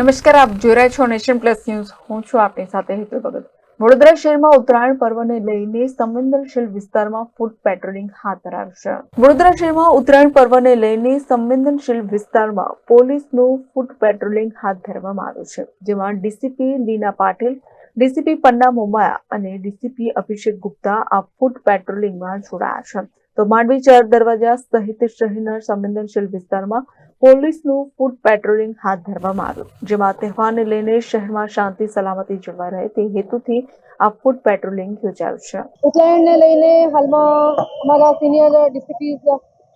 નમસ્કાર, આપ જોઈ રહ્યા છો નેશન પ્લસ ન્યૂઝ. હું છું આપની સાથે હેતુ ભગત. વડોદરા શહેરમાં ઉત્તરાયણ પર્વને લઈને સંવેદનશીલ વિસ્તારમાં ફૂડ પેટ્રોલિંગ હાથ ધરાશે. વડોદરા શહેરમાં ઉત્તરાયણ પર્વને લઈને સંવેદનશીલ વિસ્તારમાં પોલીસનું ફૂડ પેટ્રોલિંગ હાથ ધરવામાં આવ્યું છે. જેમાં ડીસીપી લીના પાટીલ, ડીસીપી પન્ના મોમાયા અને ડીસીપી અભિષેક ગુપ્તા આ ફૂડ પેટ્રોલિંગમાં જોડાયા છે. તો માંડવી ચાર દરવાજા સહિત શહેરના સંવેદનશીલ વિસ્તારમાં પોલીસનું ફૂડ પેટ્રોલિંગ હાથ ધરવામાં આવ્યું. જેમાં તહેવારને લઈને શહેરમાં શાંતિ, સલામતી જળવાઈ રહે તે હેતુથી આ ફૂડ પેટ્રોલિંગ યોજાયું છે. ઉત્તરાયણને લઈને હાલમાં અમારા senior DCP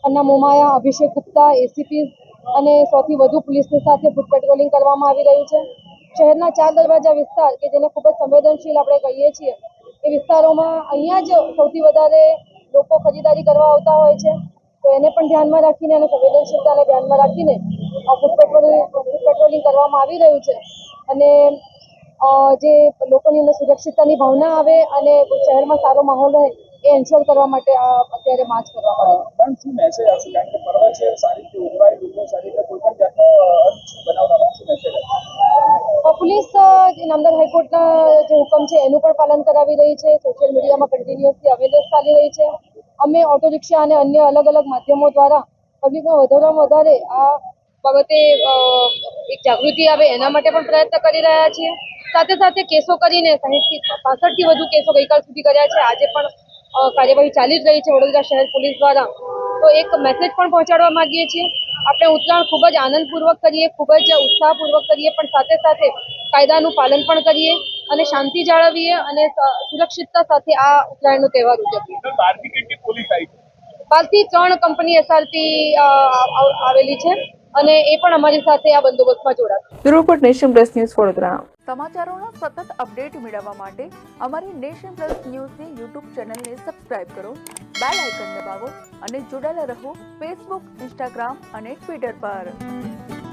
Anna Momaya, Abhishek Gupta, ACP અને સૌથી વધુ પોલીસની સાથે ફૂડ પેટ્રોલિંગ કરવામાં આવી રહ્યું છે. શહેરના ચાર દરવાજા વિસ્તાર, કે જેને ખૂબ જ સંવેદનશીલ આપણે કહીએ છીએ, એ વિસ્તારોમાં અહીંયા જ સૌથી વધારે લોકો ખરીદારી કરવા આવતા હોય છે. તો એને પણ ધ્યાનમાં રાખીને અને સંવેદનશીલતાને ધ્યાનમાં રાખીને ફૂડ પેટ્રોલિંગ ફૂડ પેટ્રોલિંગ કરવામાં આવી રહ્યું છે. અને જે લોકોની અંદર સુરક્ષિતતાની ભાવના આવે અને શહેરમાં સારો માહોલ રહે, એ એન્શ્યોર કરવા માટે આ અત્યારે માર્ચ કરવામાં આવે મેસેજ કારણ કે પર્વ છે, સારી રીતે ઉજવાય, લોકો સારી રીતે કોઈ પણ જાતનો અ, હાઈકોર્ટના જે હુકમ છે એનું પણ પાલન કરાવી રહી છે. સોશિયલ મીડિયામાં કન્ટિન્યુઅસલી અવેરનેસ ચાલી રહી છે. અમે ઓટો રિક્ષા અને અન્ય અલગ અલગ માધ્યમો દ્વારા પબ્લિકમાં વધારેમાં વધારે આ બાબતે એક જાગૃતિ આવે એના માટે પણ પ્રયત્ન કરી રહ્યા છીએ. સાથે સાથે કેસો કરીને સાહીઠથી પાસઠથી વધુ કેસો ગઈકાલ સુધી કર્યા છે. આજે પણ કાર્યવાહી ચાલી જ રહી છે વડોદરા શહેર પોલીસ દ્વારા. તો એક મેસેજ પણ પહોંચાડવા માંગીએ છીએ. આપણે ઉત્તરાયણ ખૂબ જ આનંદપૂર્વક કરીએ ખૂબ જ ઉત્સાહપૂર્વક કરીએ પણ સાથે સાથે કાયદાનું પાલન પણ કરીએ અને શાંતિ જાળવીએ અને સુરક્ષિતતા સાથે આ ઉત્તરાયણનો તહેવાર ઉજવીએ. બારથી ત્રણ કંપની એસઆરપી આવેલી છે. અને એ પણ અમારી સાથે આ બંદોબસ્તમાં જોડાશે. Bureau report Nation Plus News Vadodara. સમાચારોના સતત અપડેટ મેળવવા માટે અમારી નેશન પ્લસ ન્યૂઝની યુટ્યુબ ચેનલને સબસ્ક્રાઇબ કરો બેલ આઇકન દબાવો અને જોડાયેલા રહો ફેસબુક ઇન્સ્ટાગ્રામ અને ટ્વિટર પર.